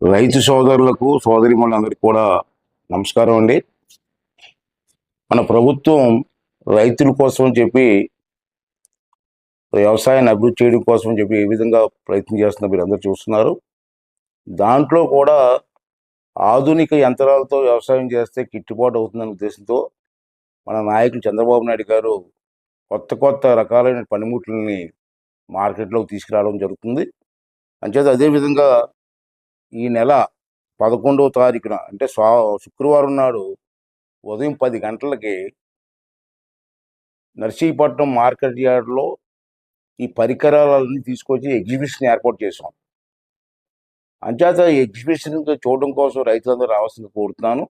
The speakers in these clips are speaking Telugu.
రైతు సోదరులకు సోదరిమణులందరికీ కూడా నమస్కారం అండి. మన ప్రభుత్వం రైతుల కోసం చెప్పి వ్యవసాయాన్ని అభివృద్ధి చేయడం కోసం చెప్పి ఏ విధంగా ప్రయత్నం చేస్తున్నా మీరు అందరూ చూస్తున్నారు. దాంట్లో కూడా ఆధునిక యంత్రాలతో వ్యవసాయం చేస్తే గిట్టుబాటు అవుతుందనే ఉద్దేశంతో మన నాయకులు చంద్రబాబు నాయుడు గారు కొత్త కొత్త రకాలైన పనిముట్లని మార్కెట్లోకి తీసుకురావడం జరుగుతుంది. అంచేత అదేవిధంగా ఈ నెల పదకొండవ తారీఖున అంటే స్వా శుక్రవారం నాడు ఉదయం పది గంటలకి నర్సీపట్నం మార్కెట్ యార్డ్లో ఈ పరికరాలన్నీ తీసుకొచ్చి ఎగ్జిబిషన్ ఏర్పాటు చేసాం అంచేత ఈ ఎగ్జిబిషన్ చూడడం కోసం రైతులందరూ రావాల్సింది కోరుతున్నాను.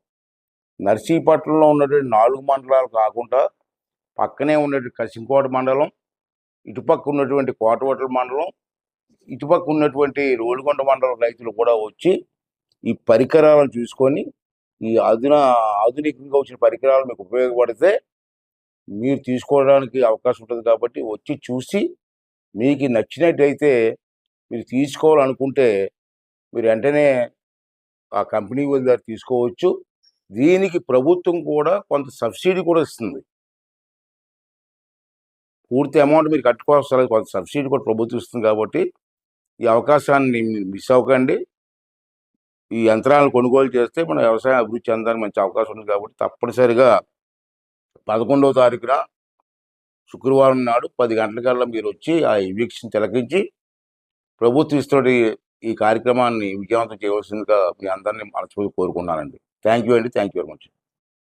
నర్సీపట్నంలో ఉన్నటువంటి నాలుగు మండలాలు కాకుండా పక్కనే ఉన్నటువంటి కసింకోట మండలం ఇటుపక్క ఉన్నటువంటి కోటవటల మండలం ఇటుపక్క ఉన్నటువంటి రోలుగొండ మండల రైతులు కూడా వచ్చి ఈ పరికరాలను చూసుకొని ఈ అధున ఆధునికంగా వచ్చిన పరికరాలు మీకు ఉపయోగపడితే మీరు తీసుకోవడానికి అవకాశం ఉంటుంది కాబట్టి వచ్చి చూసి మీకు నచ్చినట్టయితే మీరు తీసుకోవాలనుకుంటే మీరు వెంటనే ఆ కంపెనీ వాళ్ళ దగ్గర తీసుకోవచ్చు. దీనికి ప్రభుత్వం కూడా కొంత సబ్సిడీ కూడా ఇస్తుంది. పూర్తి అమౌంట్ మీరు కట్టుకోవాల్సిన కొంత సబ్సిడీ కూడా ప్రభుత్వం ఇస్తుంది కాబట్టి ఈ అవకాశాన్ని మిస్ అవ్వకండి. ఈ యంత్రాలను కొనుగోలు చేస్తే మన వ్యవసాయం అభివృద్ధి చెందడానికి మంచి అవకాశం ఉంది కాబట్టి తప్పనిసరిగా పదకొండవ తారీఖున శుక్రవారం నాడు పది గంటలకల్లా మీరు వచ్చి ఆ వీక్షణ తిలకించి ప్రభుత్వం ఇస్తున్న ఈ కార్యక్రమాన్ని విజయవంతం చేయవలసిందిగా మీ అందరినీ మనస్ఫూర్తి కోరుకున్నానండి థ్యాంక్ యూ అండి. Thank you very much.